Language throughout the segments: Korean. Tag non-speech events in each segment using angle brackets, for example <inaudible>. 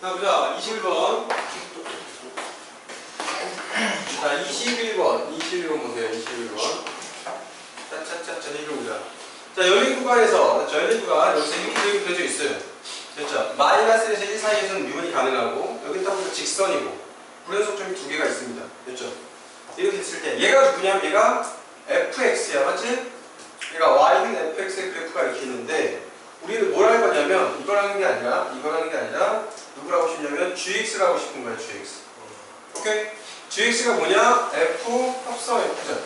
자, 보자. 21번. 자, 21번. 21번 보세요. 21번. 짜짜짜, 전 이거 보자. 자, 열린 구간에서, 자, 열린 구간, 여기서 이렇게 그려져 있어요. 됐죠? 마이너스에서 1 사이에서는 유분이 가능하고, 여기 딱 보니까 직선이고, 불연속점이 두 개가 있습니다. 됐죠? 이렇게 했을 때, 얘가 누구냐면 얘가 fx야, 맞지? 얘가 y는 fx의 그래프가 이렇게 있는데, 우리는 뭘 할 거냐면, 이걸 하는 게 아니라, 이걸 하는 게 아니라, 누구라고 싶냐면, gx라고 싶은 거야, gx. 오케이? gx가 뭐냐? f 합성 f죠.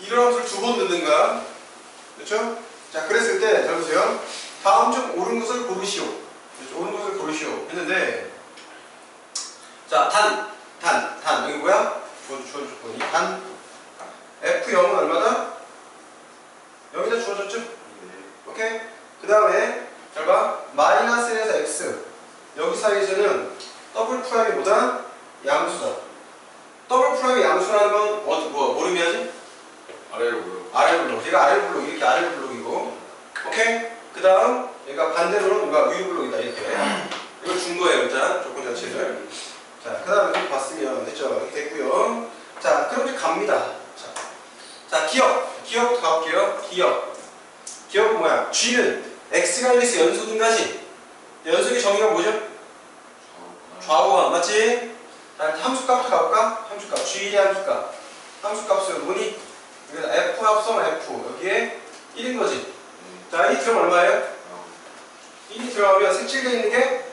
이런 함수를 두 번 넣는가? 그렇죠? 자, 그랬을 때, 잘 보세요. 다음 중 옳은 것을 고르시오. 그렇죠? 옳은 것을 고르시오. 했는데, 자, 단, 단, 단. 여기 뭐야? 주어줄, 주어줄 조건이. 단. F0은 얼마다? 여기다 주어졌죠? 오케이? 그 다음에, 잘 봐. 마이너스 1에서 X. 여기 사이에서는 더블 프라임이 보다 양수다. 더블 프라임이 양수라는 건, 어, 뭐, 뭘 의미하지? 아래로 보여. 아래 블록. 얘가 아래 블록, 이렇게 아래 블록이고. 오케이? 그 다음, 얘가 반대로는 얘가 위 블록이다, 이렇게. 이걸 준 거예요, 일단. 조건 자체를. 자, 그 다음에 좀 봤으면 됐죠? 이렇게 됐고요. 자, 그럼 이제 갑니다. 자, 자 기억. 기억부터 가볼게요. 기억. 기억은 뭐야? G는 X가 1에서 연속인가지? 연속의 정의가 뭐죠? 좌우가 맞지? 자, 함수값부터 가볼까? 함수값. G의 함수값. 함수값을 뭐니? 여기다 F 합성 F. 여기에 1인 거지. 자, 1이 들어가면 얼마예요? 1이 들어가면 색칠되어 있는 게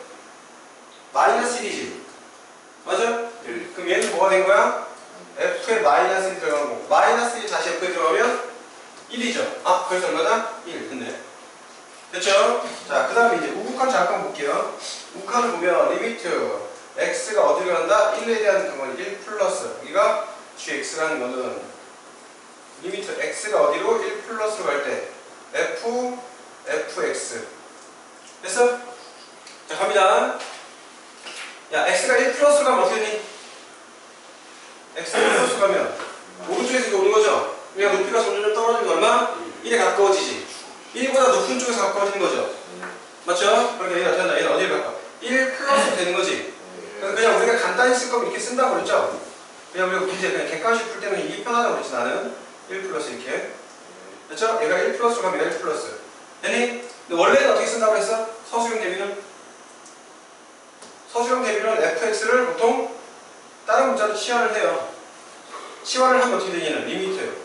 마이너스 1이지. 맞아? 그럼 얘는 뭐가 된 거야? F에 마이너스 1이 들어가는 거고 마이너스 1이 다시 F에 들어가면 1이죠. 아, 그래서 얼마다? 1. 됐네. 됐죠? 자, 그 다음에 이제 우극한 잠깐 볼게요. 우극한을 보면 리미트 x가 어디로 간다? 1에 대한 그건 1 플러스 여기가 gx라는 거는 리미트 x가 어디로? 1 플러스로 갈 때 f, fx 됐어? 자, 갑니다. 야, x가 1 플러스로 가면 어떻게 되니? x가 1 플러스로 가면 오른쪽에서 이렇게 오는 거죠? 그러니까 높이가 점점 떨어지는 거 얼마? 1에 가까워지지. 1보다 높은 쪽에서 가까워지는 거죠. 맞죠? 그러니까 얘는 어떻게 한다? 얘는 어디에 가까워? 1 플러스 되는 거지. 그래서 그냥 우리가 간단히 쓸 거면 이렇게 쓴다고 그랬죠? 문제 그냥 객관식 풀 때는 이게 편하다고 그랬지 나는 1 플러스 이렇게. 그렇죠? 얘가 1 플러스로 가면 1 플러스. 근데 원래는 어떻게 쓴다고 했어? 서술형 대비는? 서술형 대비는 fx를 보통 다른 문자로 치환을 해요. 치환을 하면 어떻게 되냐면 리미트.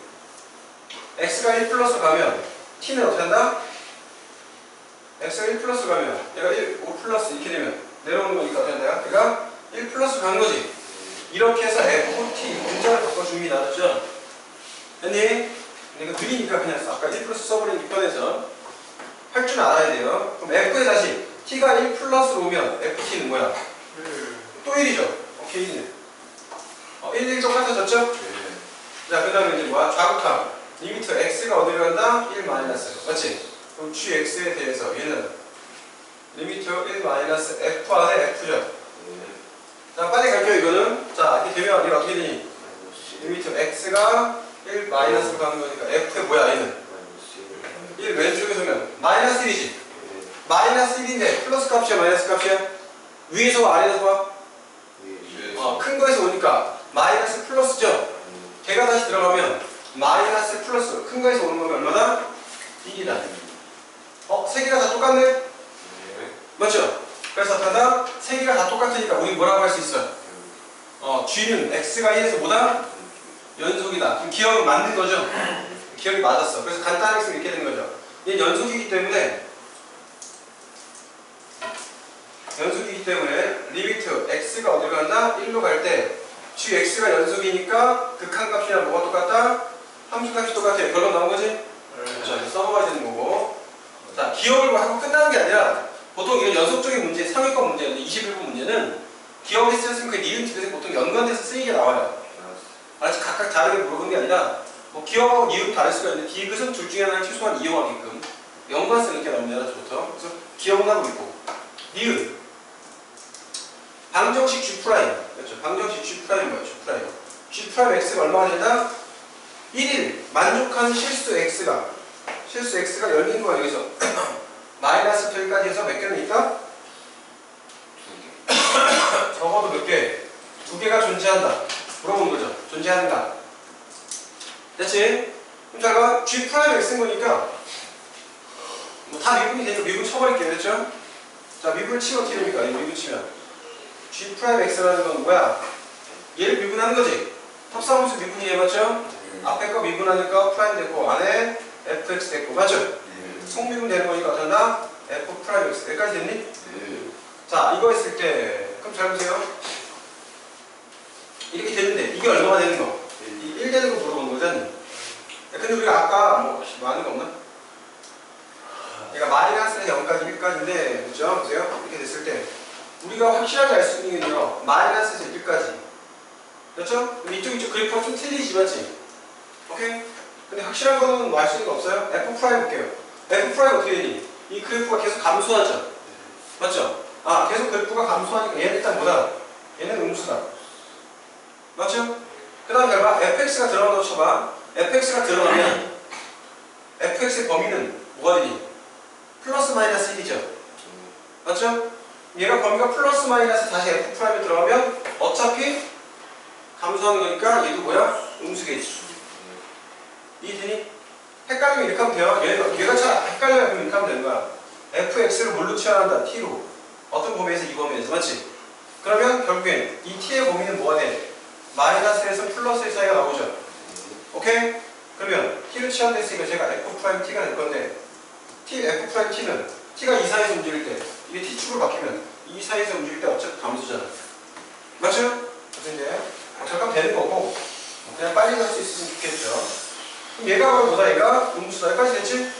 x가 1 플러스 가면 t는 어떻게 한다? x가 1 플러스 가면 얘가 1, 5 플러스 이렇게 되면 내려오는 거니까 어떻게 한다? 얘가 1 플러스 가는 거지. 이렇게 해서 ft 문자를 바꿔줍니다. 됐니? 근데 이거 느리니까 그냥 써. 아까 1 플러스 써버린 이 편에서 할 줄 알아야 돼요. 그럼 f에 다시 t가 1 플러스로 오면 ft는 뭐야? 또 1이죠. 오케이 1이네. 어, 1, 1 똑같아졌죠? 자, 그 다음에 이제 뭐야? 좌극함. 리미트 x가 어디로 간다? 1 마이너스. 맞지? 그럼 gx에 대해서 얘는 리미트 1 마이너스 f 안에 f죠. 자, 빨리 갈게요, 이거는. 자, 이렇게 되면 얘가 어떻게 되니? 리미트 x가 1 마이너스로 가는 거니까 f의 뭐야, 얘는? 1 왼쪽에서 오면 마이너스 1이지. 마이너스 1인데 플러스 값이야, 마이너스 값이야? 위에서 와, 아래에서 와? 어, 큰 거에서 오니까 마이너스 플러스죠. 걔가 다시 들어가면 마이너스 플러스 큰 거에서 오는 거면 얼마다? 1이다. 어? 세 개가 다 똑같네? 맞죠? 그래서 하다 세 개가 다 똑같으니까 우리 뭐라고 할 수 있어? 어, G는 X가 1에서 보다 연속이다. 그럼 기억은 맞는 거죠? 기억이 맞았어. 그래서 간단하게 쓰면 이렇게 되는 거죠. 얘 연속이기 때문에 연속이기 때문에 리미트 X가 어디로 간다? 1로 갈 때 gx가 연속이니까 극한값이랑 뭐가 똑같다? 함수값이 똑같아요. 결론 나온 거지? 자, 이제 써먹어야 되는 거고. 자, 기억을 하고 끝나는 게 아니라 보통 이런 연속적인 문제, 상위권 문제인데 21번 문제는 기억이 쓰였으면 그 니은 집에서 보통 연관돼서 쓰이게 나와요. 아직 각각 다르게 물어보는 게 아니라 뭐 기억하고 니은 다를 수가 있는데 디귿은 둘 중에 하나를 최소한 이용하게끔 연관성 있게 나옵니다. 저부터. 그래서 기억은 하고 있고. 니은. 방정식 G 프라임. 그렇죠. 방정식 G 프라임 뭐야? G 프라임. G 프라임 X가 얼마가 된다? 1일 만족한 실수 X가 실수 X가 열린 거야 여기서 <clears throat> 마이너스 편까지 해서 몇 개는 있다? <coughs> 몇 개? 두 개가 존재한다. 물어보는 거죠. 존재하는가? 됐지? 그럼 자, 이거 G 프라임 X인 거니까 뭐 다 미분이 되니까 미분 쳐버릴게요. 됐죠? 자, 미분을 치면? 이 미분 치면 G 프라임 X라는 건 뭐야? 얘를 미분하는 거지. 탑사함수 미분이에요. 맞죠? 앞에 거 미분하니까 프라임 됐고 안에 fx 됐고 맞죠? 속미분 되는 거니까 한다? f 프라임 x 여기까지 됐니? 자 이거 했을 때 잘 보세요 이렇게 됐는데 이게 얼마가 되는 거? 이1 되는 거 물어보는 거잖니 근데 우리가 아까 뭐 많은 거 없나? 얘가 마이너스에서 0까지 1까지인데 그렇죠? 보세요 이렇게 됐을 때 우리가 확실하게 알 수 있는 게요 마이너스에서 1까지 그렇죠? 이쪽 이쪽 그래프가 좀 틀리지 맞지? 오케이? 근데 확실한 거는 뭐알수 있는 거 없어요? f 프라임 볼게요 f 프라임 어떻게 되니? 이 그래프가 계속 감소하죠 맞죠? 아 계속 그래프가 감소하니까 얘는 일단 뭐다? 얘는 음수다 맞죠? 그 다음 잘 봐. fx가 들어간다고 쳐봐. fx가 들어가면 fx의 범위는 뭐가 되니? 플러스 마이너스 1이죠. 맞죠? 얘가 범위가 플러스 마이너스 다시 f 프라임에 들어가면 어차피 감소하는 거니까 얘도 뭐야? 음수겠지. 이해되니? 헷갈리면 이렇게 하면 돼요. 얘가, 얘가 잘 헷갈려요. 그럼 이렇게 하면 되는 거야. fx를 뭘로 치환한다? t로. 어떤 범위에서 이 범위에서 맞지? 그러면 결국엔 이 t의 범위는 뭐가 돼? 마이너스에서 플러스의 사이가 나오죠. 오케이? 그러면 t를 치환됐으니까 제가 f 프라임 t가 될 건데 t f 프라임 t는 t가 이 사이에서 움직일 때 이게 t축으로 바뀌면 이 사이에서 움직일 때 어차피 감소잖아. 맞죠? 그래서 이제 잠깐 되는 거고 그냥 빨리 갈 수 있으면 좋겠죠. 그럼 얘가 바로 뭐다? 얘가 음수다. 여기까지 됐지?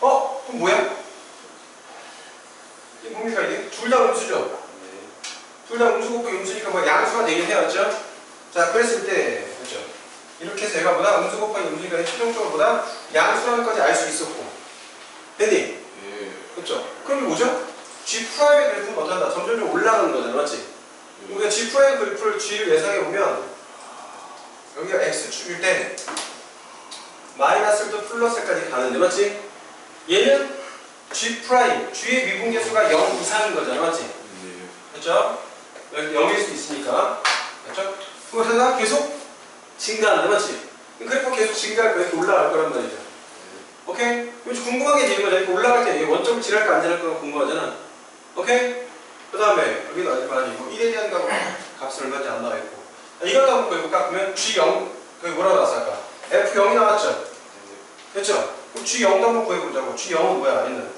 어? 그럼 뭐야? 이게 뭡니까 이게? 둘 다 음수죠? 둘 다 음수 곱하기 음수니까 뭐 양수가 되긴 해야죠? 자, 그랬을 때, 그죠? 이렇게 해서 얘가 뭐다? 음수 곱하기 음수니까 최종적으로 뭐다? 양수라는 까지 알 수 있었고. 됐니? 그죠? 그럼 뭐죠? G 프라임의 그래프는 어떤다? 점점 올라가는 거잖아, 맞지? 우리가 G 프라임 그래프를 G를 예상해 보면 여기가 X축일 때 마이너스부터 플러스까지 가는데, 맞지? 얘는 G 프라임, G의 미분계수가 0 이상인 거잖아, 맞지? 그렇죠? 여기 0일 수 있으니까 그렇죠? 그러다가 계속 증가하는데 맞지? 그래프 계속 증가할 거야 이렇게 올라갈 거란 말이죠 오케이? 그럼 궁금한 게 되는 거잖아 이렇게 올라갈 때 이게 원점을 지랄까 안 지랄까가 궁금하잖아 오케이? 그 다음에 여기는 아직 이고 1에 대한 값, 값은 얼마인지 안 나와 있고 아, 이것도 한번 구해볼까? 그러면 G0 그 뭐라고 나왔어 아까? F0이 나왔죠? 그렇죠? 그럼 G0도 한번 구해보자고 G0은 뭐야 얘는?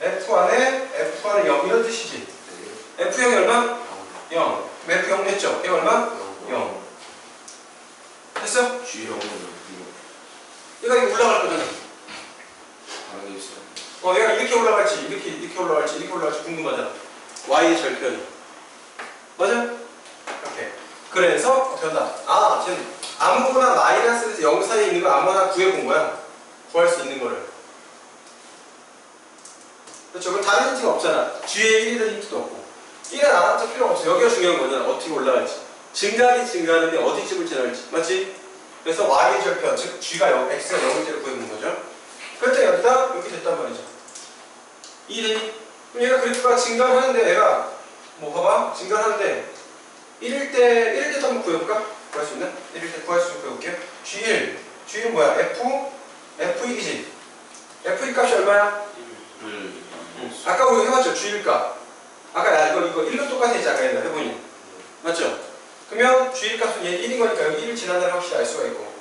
F 안에 F 안에 0 이런 뜻이지 F0이 얼마? 0. 그럼 F0 했죠? 얘 얼마? 0. 됐어? 얘가 이렇게 올라갈 거잖아. 어, 얘가 이렇게 올라갈지, 이렇게, 이렇게 올라갈지, 이렇게 올라갈지 궁금하잖아. Y의 절편이. 맞아? 이렇게. 그래서 한다? 아, 지금 아무거나 마이너스에서 0 사이에 있는 거 아무거나 구해본 거야. 구할 수 있는 거를. 그럼 다른 힌트가 없잖아. G에 1이라는 힌트도 없고. 1은 알아서 필요 없어. 여기가 중요한 거잖아. 어떻게 올라갈지. 증가하기 증가하는데 어디쯤을 지날지. 맞지? 그래서 Y의 절편, 즉 G가 0, X가 0일 때를 구해본 거죠. 그럴 때 여기다 이렇게 됐단 말이죠. 1이 그럼 얘가 그래프가 증가하는데 얘가 뭐 봐봐 증가하는데 1일 때 1일 때도 한번 구해볼까? 구할 수 있나? 1일 때 구할 수 있는 구해볼게요. G1 G는 뭐야? F F2이지. F2 값이 얼마야? 아까 우리 해봤죠? G1 값. 아까 야 이거 이거 1로 똑같아 했지 아까 얘가 해보니 맞죠? 그러면 G1 값은 얘 1인 거니까 여기 1을 지난다는 확실히 알 수가 있고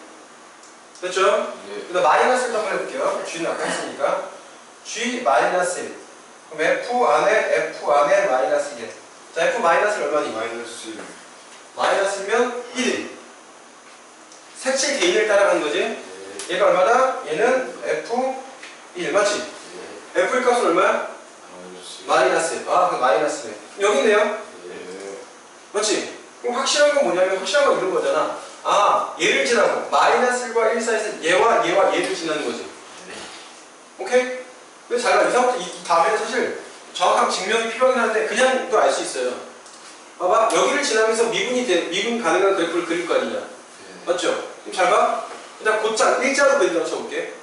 됐죠? 그다음 마이너스를 한번 해볼게요. G는 아까 했으니까 G 마이너스 1 그럼 F 안에 F 안에 마이너스 1 자, F 마이너스는 얼마니? 마이너스면 1 색칠 개인을 따라가는 거지 얘가 얼마다? 얘는 F1 맞지? F의 값은 얼마야? 마이너스 아, 그 마이너스네 여기 있네요 맞지? 그럼 확실한 건 뭐냐면 확실한 건 이런 거잖아 아 얘를 지나고 마이너스 1과 1 사이에서 얘와 얘와 얘를 지나는 거지 오케이? 근데 잘 봐. 이, 이 다음에는 사실 정확한 증명이 필요하긴 한데 그냥 또 알 수 있어요 봐봐 여기를 지나면서 미분이 돼, 미분 가능한 그래프를 그릴 거 아니냐 맞죠? 그럼 잘 봐. 일단 곧장 일자로 그린다고 쳐볼게.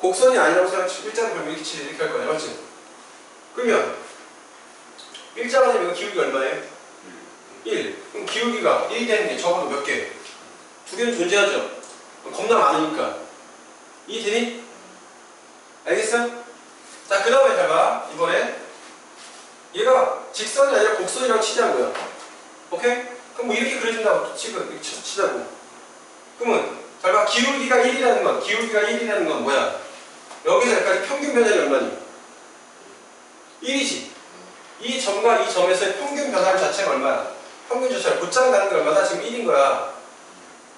곡선이 아니라고 생각하고 일자로 그리면 이렇게 치 이렇게 할 거야, 맞지? 그러면 일자가 되면 기울기 얼마예요? 1. 그럼 기울기가 1이 되는 게 적어도 몇 개? 두 개는 존재하죠. 겁나 많으니까. 이 되니? 알겠어? 자, 그 다음에 잘 봐. 이번에. 얘가 직선이 아니라 곡선이라고 거야. 오케이? 그럼 뭐 이렇게 그려준다고 치고, 이렇게 치- 치자고. 그러면, 잘 봐. 기울기가 1이라는 건, 기울기가 1이라는 건 뭐야? 여기서 여기까지 평균 변화율이 얼마니? 1이지. 이 점과 이 점에서의 평균 변화율 자체가 얼마야? 평균 자체가 곧장 가는 게 얼마다? 지금 1인 거야.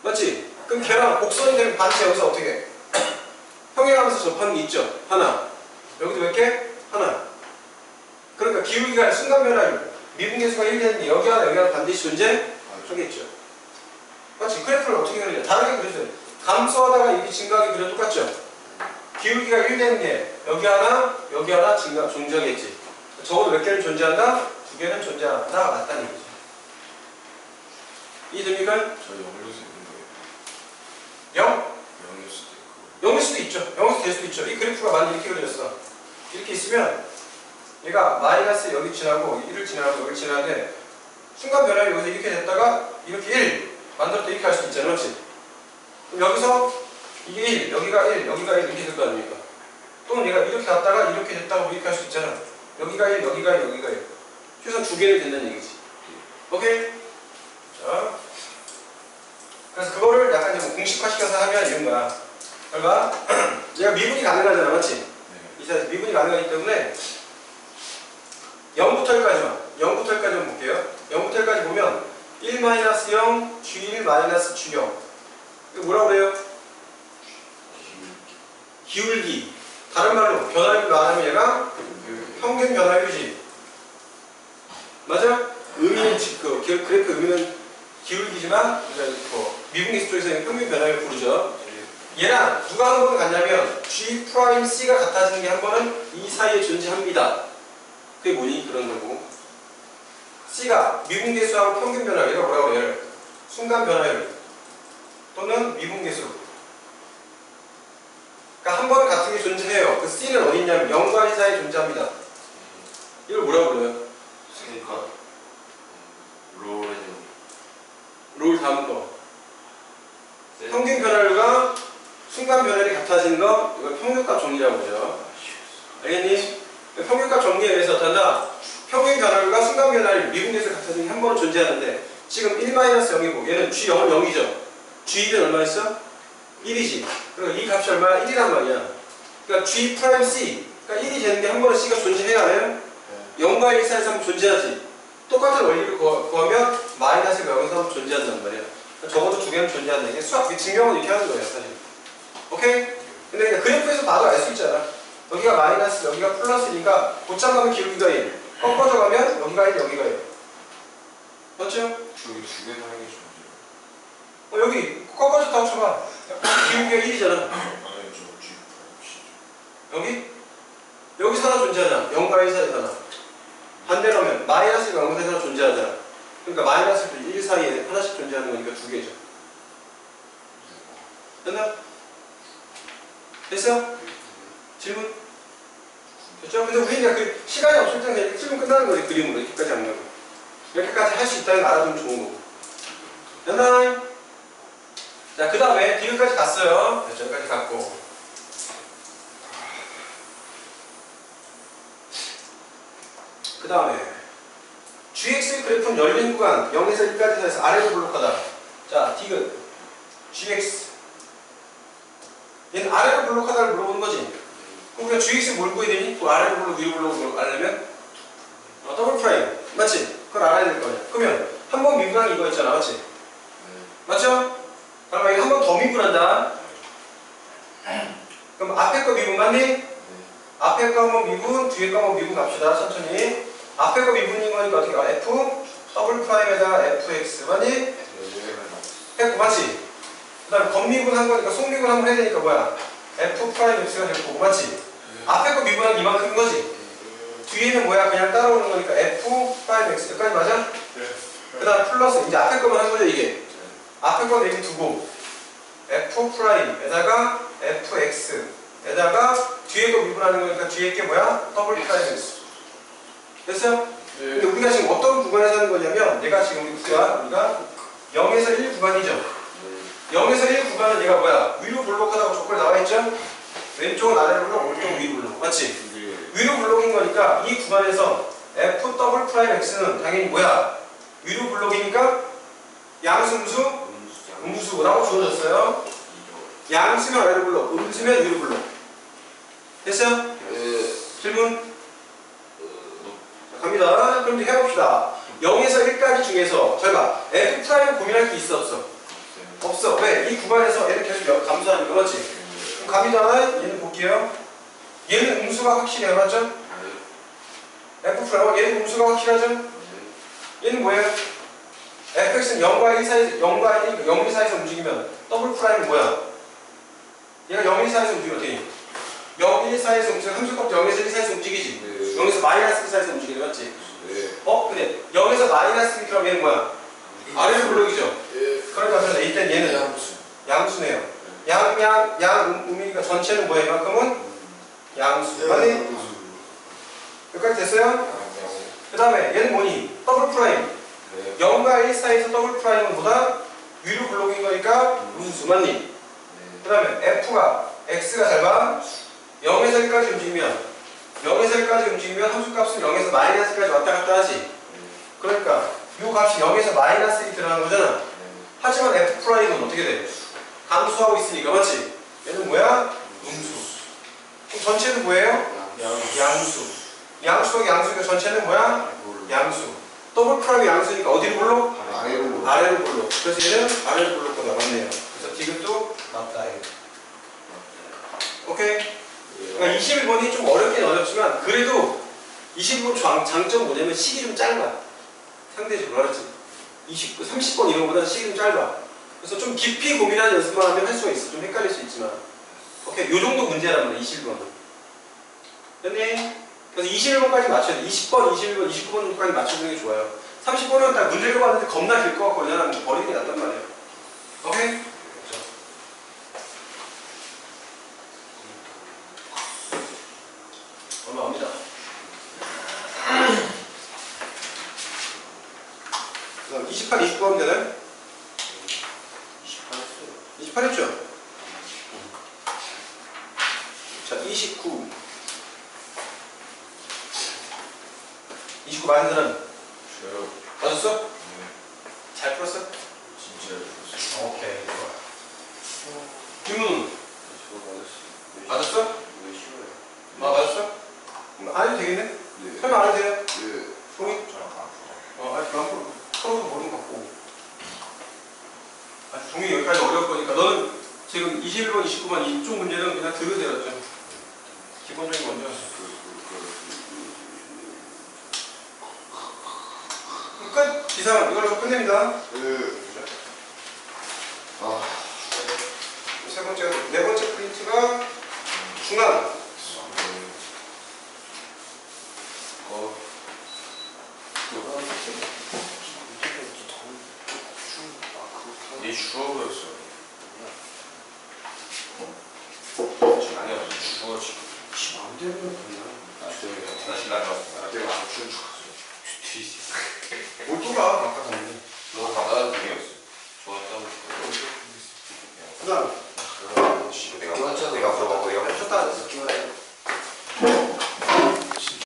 맞지? 그럼 걔랑 곡선이 되면 반드시 여기서 어떻게 해? 평행하면서 접하는 게 있죠? 하나. 여기도 몇 개? 하나. 그러니까 기울기가 순간 변화율 미분계수가 1 되는 게 여기 하나 여기 하나 반드시 존재하겠죠. 맞지? 그래프를 어떻게 그리냐? 다르게 그려줘요. 감소하다가 이렇게 증가하게 그려 똑같죠? 기울기가 1 되는 게 여기 하나 여기 하나 증가 존재하겠지. 적어도 몇 개는 존재한다? 두 개는 존재한다. 맞다는 얘기죠. 이해됩니까? 저 영어로 쓰는 거예요. 0? 영일 수도 있고. 0일 수도 있죠. 0일 될 수도 있죠. 이 그래프가 만약 이렇게 그려졌어. 이렇게 있으면 얘가 마이너스 여기 지나고 1을 지나고 여기 지나는데 순간 변화를 여기서 이렇게 됐다가 이렇게 1 만들었다 이렇게 할 수 있잖아. 그렇지? 그럼 여기서 이게 1, 여기가 1, 여기가 1 이렇게 될 거 아닙니까? 또는 얘가 이렇게 갔다가 이렇게 됐다고 이렇게 할 수 있잖아. 여기가 1, 여기가 1, 여기가 1. 최소한 두 개는 된다는 얘기지. 오케이? 자. 그래서 그거를 약간 이제 뭐 공식화시켜서 하면 이런 거야. 얼마? <clears throat> 얘가 미분이 가능하잖아, 맞지? 네. 이 사람 미분이 가능하기 때문에 0부터 1까지만 0부터 1까지만 볼게요. 0부터 1까지 보면 1 마이너스 0, G1 마이너스 G0 이거 뭐라고 그래요? 기울기 다른 말로 변화율 말하면 얘가 평균 변화율이지 맞아? 의미는 지- 그 기- 그래프 의미는 기울기지만 뭐 미분계수 쪽에서는 평균 변화율 부르죠 얘랑 누가 한 번 같냐면 G 프라임 C가 같아지는 게 한 번은 이 사이에 존재합니다. 그게 뭐니? 그런 거고. C가 미분계수하고 평균 변화율, 얘가 뭐라고 그래요? 순간 변화율 또는 미분계수. 그러니까 한 번 같은 게 존재해요. 그 C는 어디 있냐면 0과 1 사이에 존재합니다. 이걸 뭐라고 그래요? 그러니까 롤에는 롤 다음 거. 평균 변화율과 순간 변화율이 같아지는 거, 이걸 평균값 정리라고 그러죠. 알겠니? 평균값 정리에 의해서 어떤다? 평균 변화율과 순간 변화율 미분계수 같아지는 게 한 번은 존재하는데 지금 1-0이고 얘는 G0은 0이죠. G1은 얼마 있어? 1이지. 그리고 이 값이 얼마야? 1이란 말이야. 그러니까 G 프라임 C, 그러니까 1이 되는 게 한 번은 C가 존재해야 해요. 0과 1 사이에서 한번 존재하지. 똑같은 원리를 구하- 구하면 마이너스가 여기서 한번 존재한단 말이야. 적어도 두 개는 존재한다. 이게 수학 증명은 이렇게 하는 거예요, 사실. 오케이? 근데 그래프에서 봐도 알 수 있잖아. 여기가 마이너스, 여기가 플러스니까 곧장 가면 기울기가 1. 꺾어져 가면 여기가 1, 여기가 1. 맞죠? 저기 두 개나 하는 게 좋은데요. 어, 여기 꺾어졌다고 쳐봐. 기울기가 1이잖아. 아니 저 G 혹시 여기? 여기서 하나 존재하잖아. 0과 1 사이에 하나. 반대로 하면 마이너스가 0과 1 사이에 하나 존재하잖아. 그러니까 마이너스 1 사이에 하나씩 존재하는 거니까 두 개죠. 됐나? 됐어? 질문? 됐죠? 근데 우리가 그 시간이 없을 때는 그냥 질문 끝나는 거지 그림으로 이렇게까지 안 가고 이렇게까지 할 수 있다는 걸 알아두면 좋은 거고 됐나? 자, 그 다음에 뒤에까지 갔어요. 됐죠? 여기까지 갔고 그 다음에 GX 그래프는 열린 구간 0에서 1까지 해서 아래로 블록하다 자, 디귿 GX 얘는 아래로 블록하다를 물어보는 거지 그럼 우리가 GX 뭘 구해야 되니? 그 아래로 블록, 위로 블록 알려면 어, 더블 프라임 맞지? 그걸 알아야 될 거야 그러면 한 번 미분하기 이거 있잖아 맞지? 네. 맞죠? 그럼 이거 한번 더 미분한다 그럼 앞에 거 미분 맞니? 네. 앞에 거 한번 미분, 뒤에 거 한번 미분 갑시다. 천천히. 앞에 거 미분인 거니까 어떻게 가? F 더블 프라임에다가 FX 맞니? 네. 했고 맞지? 그 다음에 겉미분 한 거니까 속미분 한번 해야 되니까 뭐야? F 프라임 X가 될 거고 맞지? 앞에 거 미분한 이만큼인 거지? 뒤에는 뭐야? 그냥 따라오는 거니까 F 프라임 X 여기까지 맞아? 그 다음 플러스 이제 앞에 거만 한 거죠 이게 앞에 거 내기 두고 F 프라임에다가 FX에다가 뒤에 거 미분하는 거니까 뒤에 게 뭐야? 더블 프라임 X 됐어요? 근데 우리가 지금 어떤 구간에서 하는 거냐면 얘가 지금 우리가 우리가 0에서 1 구간이죠. 0에서 1 구간은 얘가 뭐야? 위로 블록하다고 조건이 나와 있죠? 왼쪽은 아래로 블록, 오른쪽은 위로 블록. 맞지? 이게 위로 블록인 거니까 이 구간에서 f 더블 프라임 x는 당연히 뭐야? 위로 블록이니까 양승수 음수장 음수라고 주어졌어요. 양수면 아래로 블록, 음수면 위로 블록. 됐어요? 예. 질문? 자, 갑니다. 그럼 이제 해봅시다. 0에서 1까지 중에서 저희가 f 프라임 고민할 게 있어 없어? 없어. 왜? 이 구간에서 얘는 계속 여- 감소하니까 그렇지? 그럼 갑니다. 얘는 볼게요. 얘는 음수가 확실해요. 맞죠? f 프라임 얘는 음수가 확실하죠? 얘는 뭐예요? Fx는 0과 1 사이 0과 1, 0, 1 사이에서 움직이면 더블 프라임은 뭐야? 얘가 0, 1 사이에서 움직이면 어떻게? 0, 1 사이에서 움직이면 함수값 0에서 1 사이에서 움직이지? 네. 0에서 마이너스 1 사이에서 움직이는 맞지? 네. 어? 근데 0에서 마이너스 1 그럼 얘는 뭐야? 아래로 블록이죠? 예. 그러니까 일단 얘는 양수. 양수네요. 양, 양, 양, 음, 음이니까 전체는 뭐예요? 이만큼은 양수. 맞니? 여기까지 됐어요? 그 다음에 얘는 뭐니? 더블 프라임. 네. 0과 1 사이에서 더블 프라임은 보다 위로 블록인 거니까 음수 맞니? 네. 그 다음에 F가 X가 잘 봐. 0에서 1까지 움직이면 0에서 1까지 움직이면 함수값은 0에서 마이너스까지 왔다 갔다 하지. 그러니까 이 값이 0에서 마이너스 1 들어가는 거잖아. 하지만 F 프라임은 어떻게 돼? 감수하고 있으니까 맞지? 얘는 뭐야? 음수. 그럼 전체는 뭐예요? 양수. 양수가 양수니까 전체는 뭐야? 양수. 더블 프라임 양수니까 어디로 불러? 아래로. 아래로 불러. 그래서 얘는 아래로 불러보다 맞네요. 그래서 디귿도 맞다. 오케이? 그러니까 21번이 좀 어렵긴 어렵지만 그래도 21번 장, 장점 뭐냐면 시기 좀 짧아. 상대적으로 알았지? 20, 30번 이런 거보다 시기 좀 짧아. 그래서 좀 깊이 고민하는 연습만 하면 할 수가 있어. 좀 헷갈릴 수 있지만. 오케이, 요 정도 문제란 말이야, 21번은. 됐니? 그래서 21번까지 맞춰야 돼. 20번, 21번, 29번 정도까지 맞춰주는 게 좋아요. 30번은 딱 문제를 봤는데 겁나 길 것 같고 그냥 버리는 게 낫단 말이에요. 오케이? 올라갑니다. 그다음 28, 29 하면 되나요? 28 했죠? 자, 29. 29 맞은 사람 저요. 맞았어? 네. 잘 풀었어? 진짜 좋았어요. 오케이, 좋아. 질문 저거 맞았어요. 맞았어? 왜 싫어요? 아, 맞았어? 그럼 안 해도 되겠네? 네. 설명 안 해도 돼요? 네. 안 어, 아니, 그럼 앞으로 서로도 모르는 것 같고. 아, 종이 여기까지 어려울 거니까 너는 지금 21번, 29번 이쪽 문제는 그냥 들으세요. 좀. 기본적인 먼저. 끝! 이상 이걸로 끝냅니다. 그, 아, 세 번째, 네 번째 프린트가 중간.